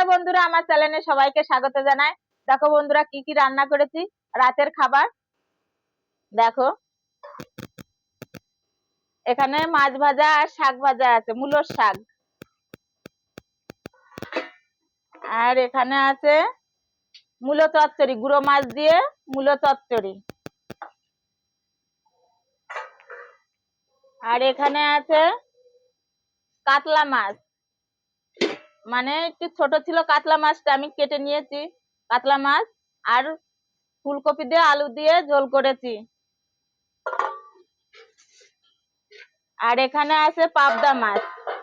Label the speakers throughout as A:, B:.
A: নমস্কার বন্ধুরা, আমার চ্যানেলে সবাইকে স্বাগত জানাই। দেখো বন্ধুরা, কি কি রান্না করেছি? রাতের খাবার। দেখো। এখানে মাছ ভাজা আর শাক ভাজা আছে, মূলোর শাক। আর এখানে আছে মূলো চচ্চড়ি, গুঁড়ো মাছ দিয়ে মূলো চচ্চড়ি। আর এখানে আছে কাতলা মাছ। মানে একটু ছোট ছিল কাতলা মাছটা আমি কেটে নিয়েছি, কাতলা মাছ আর ফুলকপি দিয়ে আলু দিয়ে ঝোল করেছি। আর এখানে আছে পাবদা মাছ।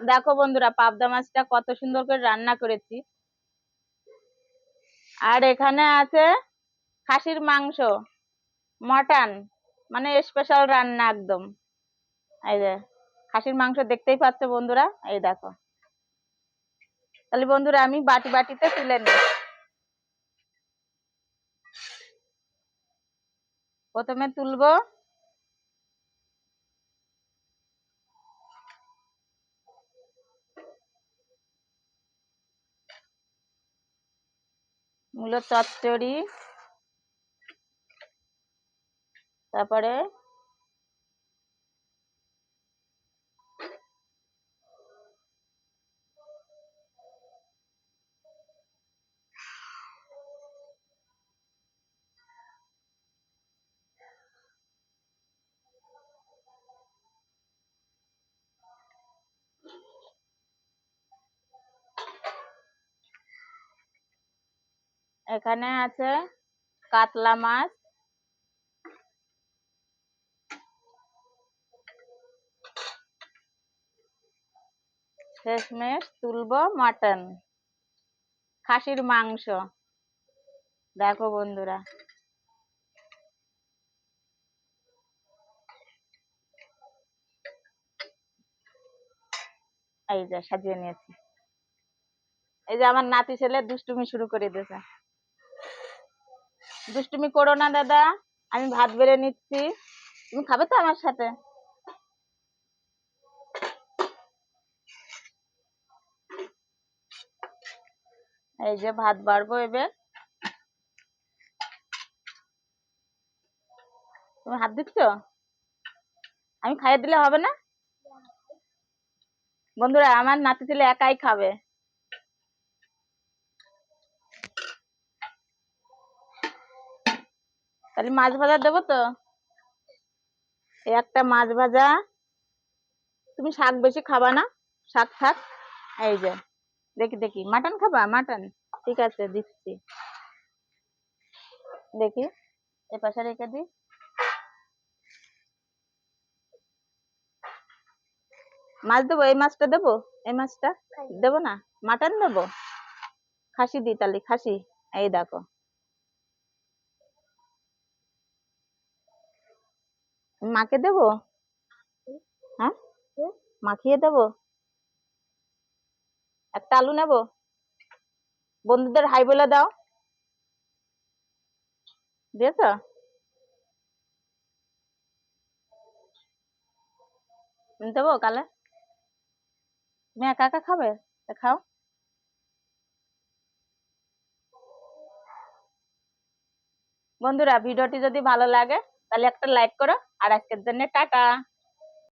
A: দেখো বন্ধুরা, পাবদা মাছটা কত সুন্দর করে রান্না করেছি। আর এখানে আছে খাসির মাংস, মটন মানে স্পেশাল রান্না একদম। এই যে, খাসির মাংস দেখতেই পাচ্ছ বন্ধুরা, এই দেখো। তাহলে বন্ধুরা আমি বাটি বাটিতে তুলে নিই। প্রথমে তুলবো। মূলো চচ্চড়ি। তারপরে এখানে আছে কাতলা মাছ। শেষমেশ তুলবো মাটন। খাসির মাংস। দেখো বন্ধুরা। এই যে সাজিয়ে নিয়েছি। এই যে আমার নাতি ছেলে দুষ্টুমি শুরু করে দিয়েছে। দুষ্টুমি করো না, দাদা। আমি ভাত বেড়ে নিচ্ছি। তুমি খাবে তো আমার সাথে? এই যে ভাত বাড়বো এবার। তুমি হাত দিচ্ছ? আমি খাইয়ে দিলে হবে না? বন্ধুরা, আমার নাতি ছেলে একাই খাবে। তাহলে মাছ ভাজা দেবো তো? একটা মাছ ভাজা। তুমি শাক বেশি খাবা না? শাক থাক। এই যে, দেখি দেখি। মাটন খাবা? মাটন। ঠিক আছে, দিচ্ছি। দেখি, এ পাশে রেখে দি মাছ দেবো? এই মাছটা দেবো? এই মাছটা দেবো না? মাটন দেবো? খাসি দি তাহলে, খাসি। এই দেখো। মাকে দেবো? হ্যাঁ? মাখিয়ে দেবো? একটা আলু নেব? বন্ধুদের হাই বলে দাও। দিয়েছ? দেবো কালে? তুমি একা একা খাবে? খাও। বন্ধুরা, ভিডিওটি যদি ভালো লাগে, তাহলে একটা লাইক করো। আর আজকের জন্য টাটা।